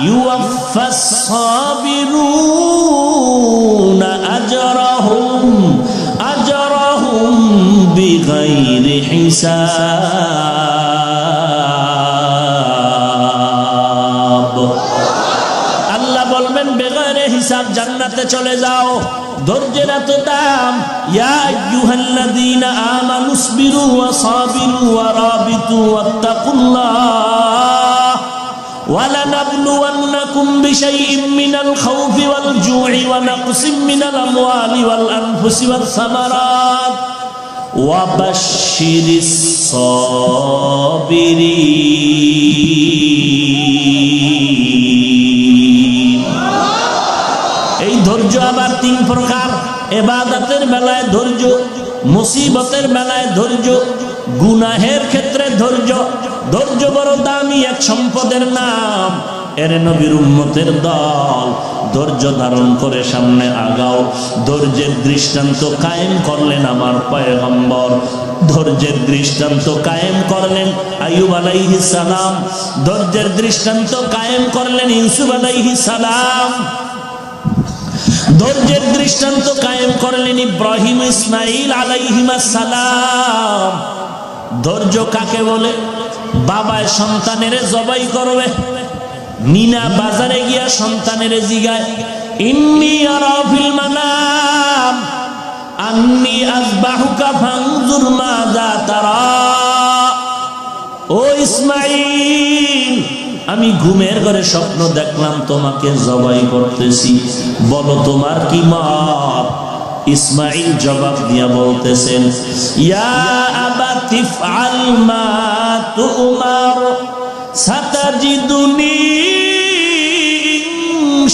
يوفى الصابرون أجرهم أجرهم بغير حساب আল্লাহ বলবেন বেগরে হিসাব জান্নাতে চলে যাও ধৈর্যের এত দাম ইয়া আইয়ুহাল্লাযীনা আমানুসবিরু ওয়া সাবিরু ওয়া রাবিতু ওয়াত্তাকুল্লাহ ولنبلونكم بشيء من الخوف والجوع ونقص من الأموال والأنفس والثمرات وبشر الصابرين এই ধৈর্য আবার তিন প্রকার এবাদতের বেলায় ধৈর্য মুসিবতের বেলায় ধৈর্য গুনাহের ক্ষেত্রে ধৈর্য ধৈর্য বড় দামি এক সম্পদের নাম এর নবীর উম্মতের দল। ধৈর্য ধারণ করে সামনে আগাও। ধৈর্যের দৃষ্টান্ত কায়েম করলেন আমার পয়গম্বর। ধৈর্যের দৃষ্টান্ত কায়েম করলেন আয়ুব আলাইহিস সালাম। ধৈর্যের দৃষ্টান্ত কায়েম করলেন ইউসুফ আলাইহিস সালাম। ধৈর্যের দৃষ্টান্ত কায়েম করলেন ইব্রাহিম ইসমাইল সালাম। ধৈর্য কাকে বলে? বাবায় সন্তানের জবাই করবে। মিনা বাজারে গিয়া সন্তানের আমি ঘুমের ঘরে স্বপ্ন দেখলাম তোমাকে জবাই করতেছি। বলো তোমার কি মত? ইসমাইল জবাব দিয়া বলতেছেন, ইয়া আবা তিফআল মা তুমার, সাতাজিদুনি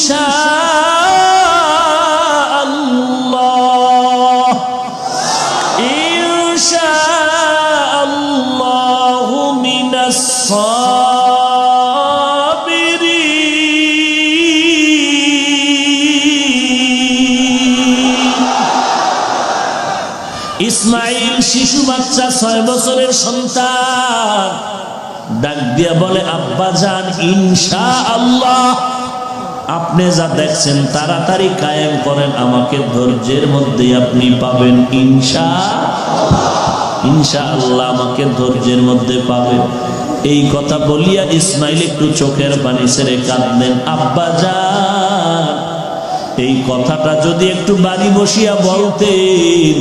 ইনশাআল্লাহ إن شاء الله من الصابرين ইসমাইল শিশু বাচ্চা ছয় বছরের সন্তান ডাক দিয়া বলে আব্বা যান ইনশা আল্লাহ আপনি যা দেখছেন, তাড়াতাড়ি কায়েম করেন, আমাকে ধৈর্যের মধ্যে আপনি পাবেন, ইনশা ইনশা আল্লাহ আমাকে ধৈর্যের মধ্যে পাবেন এই কথা বলিয়া ইসমাইল একটু চোখের পানি ছেড়ে কাঁদলেন, আব্বা যান এই কথাটা যদি একটু বাড়ি বসিয়া বলতেন,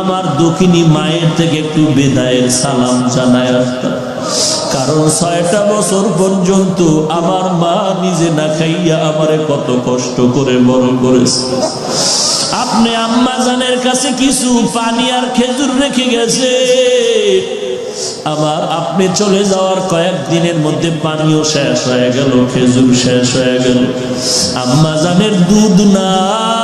আমার দক্ষিণী মায়ের থেকে একটু বিদায়ের সালাম জানায় আসতাম কারণ ছয়টা বছর পর্যন্ত আমার মা নিজে না খাইয়া আমারে কত কষ্ট করে বড় করেছে। আপনি আম্মা জানের কাছে কিছু পানি আর খেজুর রেখে গেছে। আবার আপনি চলে যাওয়ার কয়েক দিনের মধ্যে পানিও শেষ হয়ে গেল, খেজুর শেষ হয়ে গেল। আম্মা জানের দুধ নাই।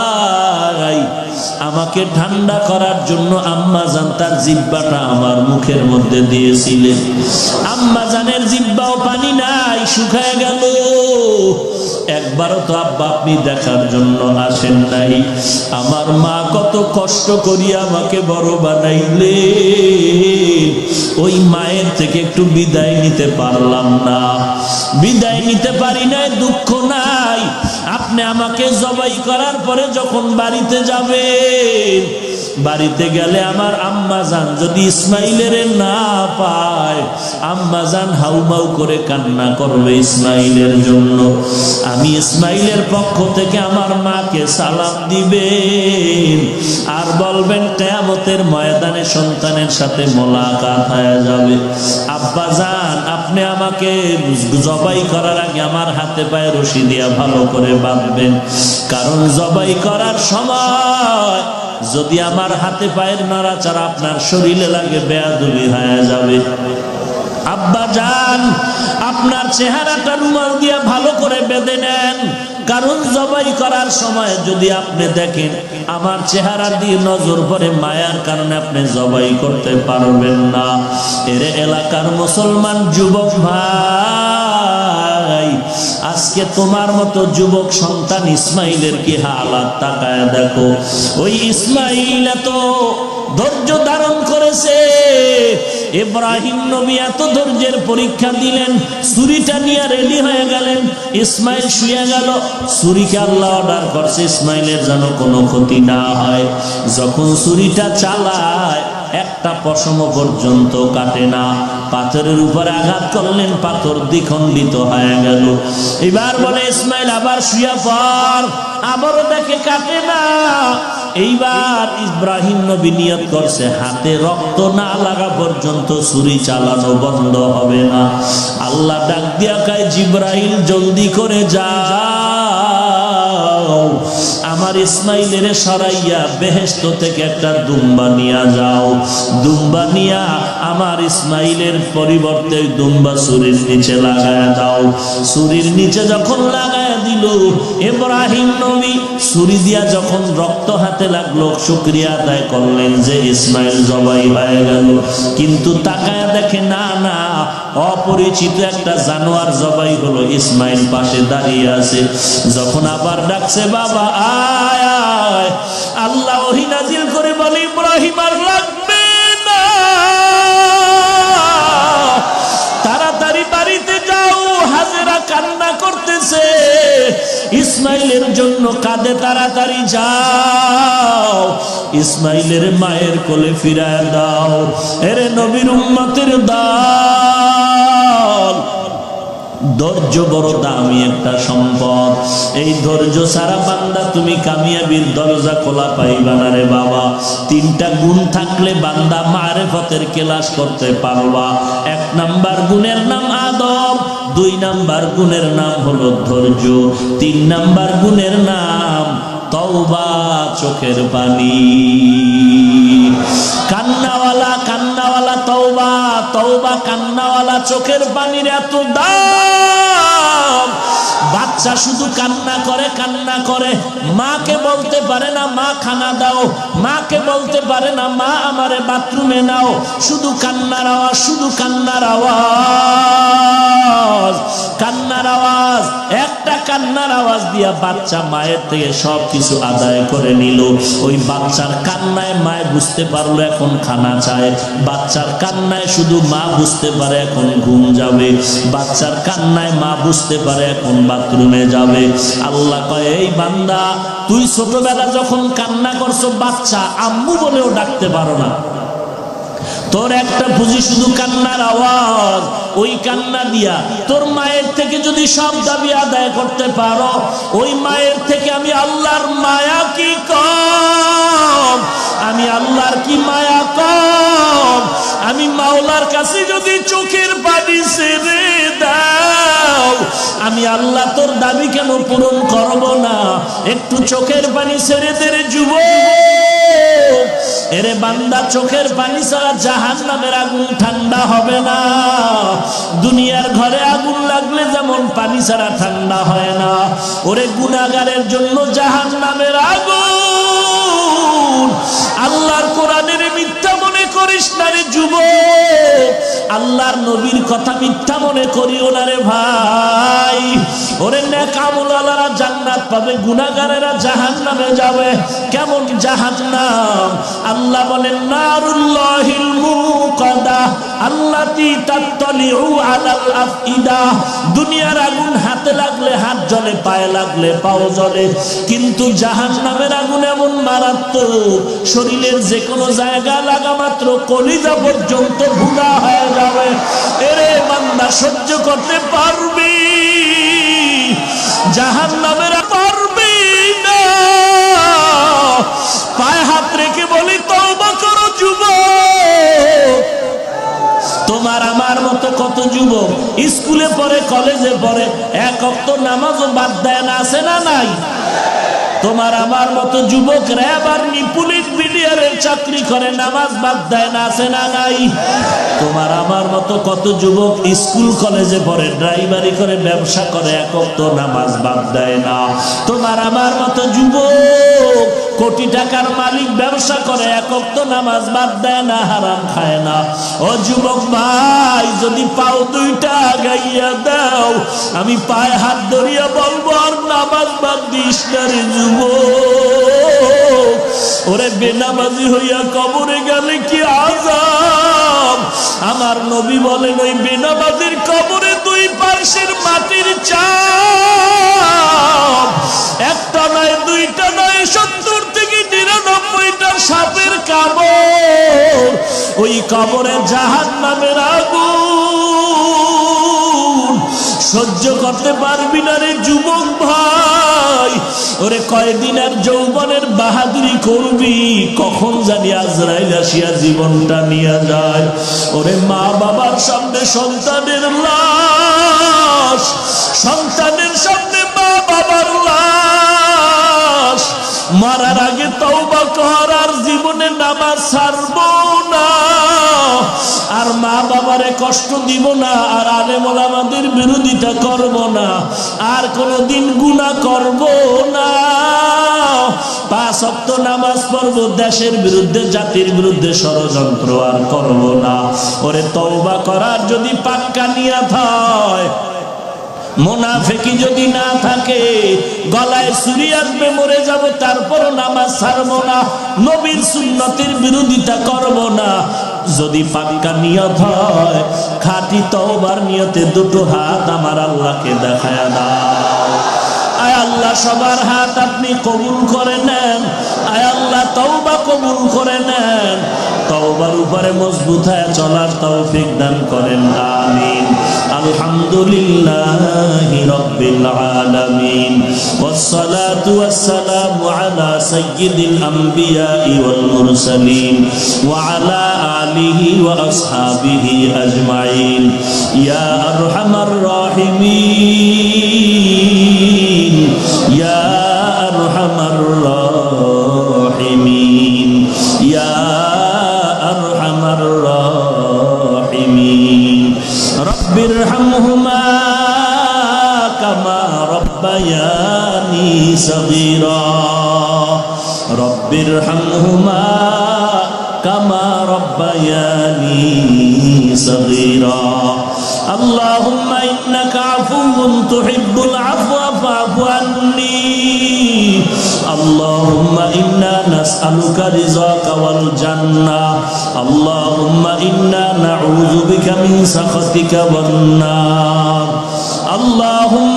আমাকে ঠান্ডা করার জন্য আম্মা জান তার জিব্বাটা আমার মুখের মধ্যে দিয়েছিলেন। আম্মা জানের জিব্বাও পানি নাই, শুকায় গেল। একবারও তো আব্বা আপনি দেখার জন্য আসেন নাই। আমার মা কত কষ্ট করিয়া আমাকে বড় বানাইলে ওই মায়ের থেকে একটু বিদায় নিতে পারলাম না। বিদায় নিতে পারি নাই, দুঃখ নাই। আপনি আমাকে জবাই করার পরে যখন বাড়িতে যাবেন বাড়িতে গেলে আমার আম্মা জান যদি ইসমাইলের না পায়, আম্মা জান হাউমাউ করে কান্না করবে ইসমাইলের জন্য। আমি ইসমাইলের পক্ষ থেকে আমার মাকে সালাম দিবেন, আর বলবেন, কেয়ামতের ময়দানে সন্তানের সাথে মোলাকাত হয়ে যাবে। আব্বা জান আপনি আমাকে জবাই করার আগে আমার হাতে পায়ে রশি দিয়া ভালো করে বাঁধবেন, কারণ জবাই করার সময় যদি আমার হাতে পায়ের নাড়াচাড়া আপনার শরীরে লাগে, বেয়াদুবি হয়ে যাবে। আব্বা যান, আপনার চেহারাটা রুমাল দিয়া ভালো করে বেঁধে নেন। কারণ জবাই করার সময় যদি আপনি দেখেন, আমার চেহারা দিয়ে নজর পরে মায়ার কারণে আপনি জবাই করতে পারবেন না। এর এলাকার মুসলমান যুবক ভাই। আজকে তোমার মতো যুবক সন্তান ইসমাইলের কি হালাত তাকায় দেখো। ওই ইসমাইল এত ধৈর্য ধারণ করেছে। ইব্রাহিম নবী এত ধৈর্যের পরীক্ষা দিলেন, ছুরিটা নিয়ে রেডি হয়ে গেলেন, ইসমাইল শুয়ে গেল। ছুরিকে আল্লাহ অর্ডার করছে, ইসমাইলের যেন কোনো ক্ষতি না হয়। যখন ছুরিটা চালায় একটা পশম পর্যন্ত কাটে না। পাথরের উপরে আঘাত করলেন, পাথর দ্বিখণ্ডিত হয়ে গেল। এবার বলে, ইসমাইল, আবার শুয়া পর আবারও দেখে কাটে না। এইবার ইব্রাহিম নবী নিয়ত করছে, হাতে রক্ত না লাগা পর্যন্ত ছুরি চালানো বন্ধ হবে না। আল্লাহ ডাক দিয়া কায় জিব্রাহিম জলদি করে যাও। আমার ইসমাইলের সরাইয়া বেহেস্ত থেকে একটা দুম্বা নিয়া যাও। দুম্বা নিয়া আমার ইসমাইলের পরিবর্তে দুম্বা সুরির নিচে লাগায় দাও। সুরির নিচে যখন লাগায় দিল, ইব্রাহিম নবী সুরি দিয়া যখন রক্ত হাতে লাগল, শুক্রিয়া আদায় করলেন যে ইসমাইল জবাই হয়ে গেল। কিন্তু তাকায় দেখে, না না, অপরিচিত একটা জানোয়ার জবাই হলো ইসমাইল পাশে দাঁড়িয়ে আছে। যখন আবার ডাকছে, বাবা, আয় আল্লাহ নাজিল করে বলে, ইব্রাহিম, আর ইসমাইলের জন্য কাঁদে তাড়াতাড়ি যাও। ইসমাইলের মায়ের কোলে ফিরায় দাও। এরে নবীর উম্মতের দাল। ধৈর্য বড় দামি একটা সম্পদ। এই ধৈর্য সারা বান্দা তুমি কামিয়াবির দরজা খোলা পাইবা না রে বাবা। তিনটা গুণ থাকলে বান্দা মারেফতের কেলাস করতে পারবা। এক নাম্বার গুণের নাম দুই নাম্বার গুণের নাম হলো ধৈর্য, তিন নাম্বার গুণের নাম তওবা, চোখের পানি। কান্নাওয়ালা কান্নাওয়ালা তওবা তওবা, কান্নাওয়ালা, চোখের পানির এত দাম। বাচ্চা শুধু কান্না করে কান্না করে। মাকে বলতে পারে না, মা, খানা দাও। মাকে বলতে পারে না, মা, আমারে বাথরুমে নাও। শুধু কান্নার আওয়াজ, শুধু কান্নার আওয়াজ কান্নার আওয়াজ। একটা কান্নার আওয়াজ দিয়া বাচ্চা মায়ের থেকে সব কিছু আদায় করে নিল। ওই বাচ্চার কান্নায় মায় বুঝতে পারল এখন খানা চায়। বাচ্চার কান্নায় শুধু মা বুঝতে পারে এখন ঘুম যাবে। বাচ্চার কান্নায় মা বুঝতে পারে এখন বাথরুমে যাবে। আল্লাহ কয়, এই বান্দা, তুই ছোটবেলা যখন কান্না করছ, বাচ্চা, আম্মু বলেও ডাকতে পারো না। তোর একটা পুঁজি শুধু কান্নার আওয়াজ, ওই কান্না দিয়া। তোর মায়ের থেকে যদি সব দাবি আদায় করতে পারো, ওই মায়ের থেকে আমি আল্লাহর মায়া কি কম? আমি আল্লাহর কি মায়া কম? আমি মাওলার কাছে যদি চোখের পানি আমি আল্লাহ তোর দাবি কেন পূরণ করব না? একটু চোখের পানি ছেড়ে দে রে যুবক। এরে বান্দা, চোখের পানি ছাড়া জাহান নামের আগুন ঠান্ডা হবে না। দুনিয়ার ঘরে আগুন লাগলে যেমন পানি ছাড়া ঠান্ডা হয় না। ওরে গুনাগারের জন্য জাহান নামের আগুন। আল্লাহর কোরআনের মিথ্যা মনে করিস না রে যুবক। আল্লাহর নবীর কথা মিথ্যা মনে করিও না রে ভাই। ওরে নেকামুলারা জান্নাত পাবে গুনাগারেরা জাহান নামে যাবে। কেমন জাহাজ জাহান্নাম? আল্লাহ বলেন, নারুল্লাহিল মুকাদা আল্লাতি তাত্তালিউ আলাল আফইদা। দুনিয়ার আগুন হাতে লাগলে হাত জ্বলে পায়ে লাগলে পাও জ্বলে কিন্তু জাহান্নামের আগুন এমন মারাত্মক, শরীরের যে কোনো জায়গা লাগা মাত্র কলিজা পর্যন্ত ভুলা হয়ে যাবে, এরে বান্দা সহ্য করতে পারবি, জাহান্নামের পারবি না। পায়ে হাত রেখে বলি, তওবা করো যুবক। তোমার আমার মতো কত যুবক? স্কুলে পড়ে, কলেজে পড়ে, এক অক্ত নামাজও বাদ দেয় না, আছে না নাই? তোমার আমার মতো যুবক র্যাব আর্মি পুলিশ চাকরি করে, নামাজ বাদ দেয় না, আছে না নাই? তোমার আমার মতো কত যুবক স্কুল কলেজে পড়ে, ড্রাইভারি করে, ব্যবসা করে একক তো নামাজ বাদ দেয় না। তোমার আমার মতো যুবক কোটি টাকার মালিক ব্যবসা করে একক তো নামাজ বাদ দেয় না, হারাম খায় না। ও যুবক ভাই, যদি পাও দুইটা গাইয়া দাও। আমি পায়ে হাত ধরিয়া বলব, আর নামাজ বাদ দিস না রে যুবক। ওরে বেনামাজি হইয়া কবরে গেলে কি আজাব আমার নবী বলেন, ওই বেনামাজির কবরে দুই পার্শ্বের মাটির চাপ। একটা নয়, দুইটা নয়, সত্তর সাপের কামড়, ওই কবরে জাহান নামের আগুন। সহ্য করতে পারবি না রে যুবক ভাই। ওরে কয়দিনের যৌবনের বাহাদুরি করবি, কখন জানি আজরাইল আসিয়া জীবনটা নিয়ে যায়। ওরে মা বাবার সামনে সন্তানের লাশ, সন্তানের সামনে মা বাবার লাশ। মারার আগে তওবা কর আর জীবনে নামাজ ছাড়বো না। আর মা বাবারে কষ্ট দিব না, আর আলেমল আমাদের বিরোধিতা করব না। আর কোনোদিন গুণা করব না। পাঁচ অক্ত নামাজ পড়ব, দেশের বিরুদ্ধে, জাতির বিরুদ্ধে ষড়যন্ত্র আর করব না। ওরে তওবা করার যদি পাক্কা নিয়াত হয় মোনাফেকি যদি না থাকে, গলায় সুরি আসবে, মরে যাব তারপর নামাজ ছাড়ব না, নবীর সুন্নতির বিরোধিতা করব না। যদি পাক্কা নিয়ত হয়, খাঁটি তওবার নিয়তে দুটো হাত আমার আল্লাহকে দেখায় দাও। আয় আল্লাহ সবার হাত আপনি কবুল করে নেন আয় আল্লাহ তওবা কবুল করে নেন তওবার উপরে মজবুত হয়ে চলার তৌফিক দান করেন আমিন আলহামদুলিল্লাহি রাব্বিল আলামিন والصلاة والسلام على سيد الأنبياء والمرسلين وعلى آله وأصحابه أجمعين يا أرحم الراحمين صغيرا رب ارحمهما كما ربياني صغيرا اللهم إنك عفو تحب العفو فاعف عني اللهم إنا نسألك رزاك والجنة اللهم إنا نعوذ بك من سخطك والنار اللهم إنا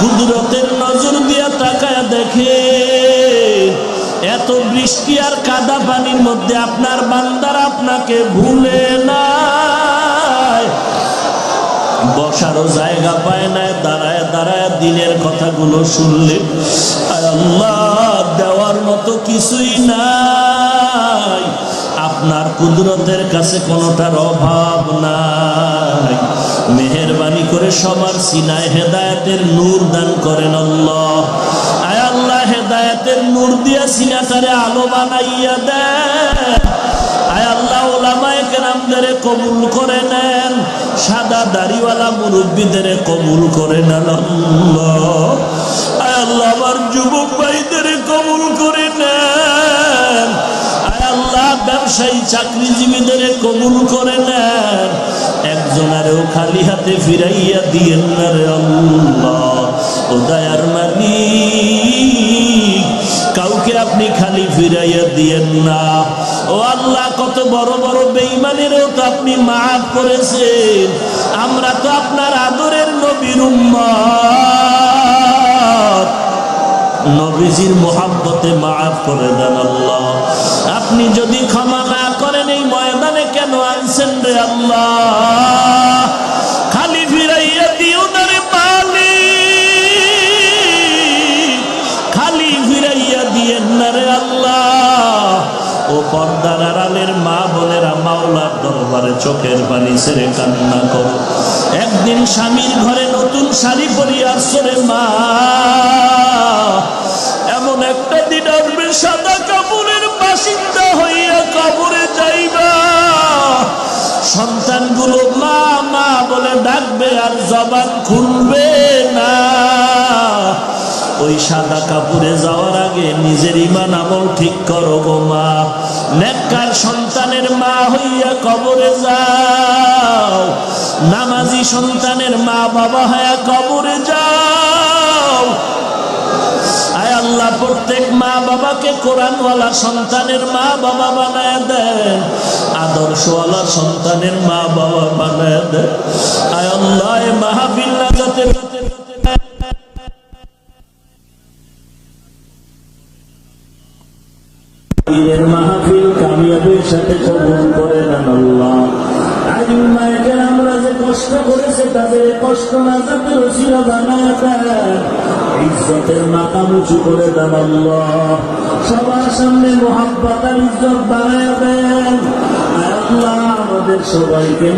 কুদরতের নজর দিয়া দেখে, এত বৃষ্টি আর কাদা পানির মধ্যে আপনার বান্দার আপনাকে ভুলে না বসারও জায়গা পায় না দাঁড়ায় দাঁড়ায় দিনের কথাগুলো শুনলে। আল্লাহ, দেওয়ার মতো কিছুই না আপনার কুদরতের কাছে কোনোটার অভাব নাই। মেহরবানি করে সবার সিনায় হেদায়েতের নূর দান করেন আল্লাহ। আয় আল্লাহ, হেদায়েতের নূর দিয়া সিনাটারে আলো বানাইয়া দেন। আয় আল্লাহ, ওলামায়ে কেরামদের কবুল করে নেন। সাদা দাড়িওয়ালা মুরব্বীদের কবুল করে নেন আল্লাহ। আয় আল্লাহ, আমার যুবক ভাইদের ব্যবসায়ী চাকরিজীবীদের কবুল করে নেন। একজনারেও খালি হাতে ফিরাইয়া দিয়েন না রে ও দয়ার কাউকে আপনি খালি ফিরাইয়া দিয়েন না। ও আল্লাহ, কত বড় বড় বেইমানেরও তো আপনি মাফ করেছেন। আমরা তো আপনার আদরের নবীর উম্মত। নবীজির মোহাব্বতে মাফ করে দেন আল্লাহ। আপনি যদি ক্ষমা না করেন এই ময়দানে কেন আনছেন রে আল্লাহ? খালি ফিরাইয়া দিও না রে মালিক। খালি ফিরাইয়া দিয়েন না রে আল্লাহ। ও পর্দার আড়ালের মা বোনেরা মাওলার দরবারে চোখের পানি ছেড়ে কান্না করো। একদিন স্বামীর ঘরে নতুন শাড়ি পরিয়ে আসছো মা। সন্তানগুলো মা মা বলে ডাকবে আর জবান খুলবে না। ওই সাদা কাপড়ে যাওয়ার আগে নিজের ইমান আমল ঠিক করো গো মা। নেককার সন্তানের মা হইয়া কবরে যাও। নামাজি সন্তানের মা বাবা হইয়া কবরে যাও। প্রত্যেক মা বাবাকে কোরআনওয়ালা সন্তানের মা বাবা বানায় দেন আদর্শওয়ালা সন্তানের মা বাবা বানায় দেন আয় এ যাতে মাহফিল কামিয়াবির সাথে কবুল করে দেন আল্লাহ। আলিম মায়েদের আমরা যে কষ্ট করেছে, তাদের কষ্ট না রসিলা বানায় ইজ্জতের মাথা উঁচু করে আল্লাহ। সবার সামনে মহাব্বাতার ইজ্জত বানায় দেন। আমাদের সবাইকে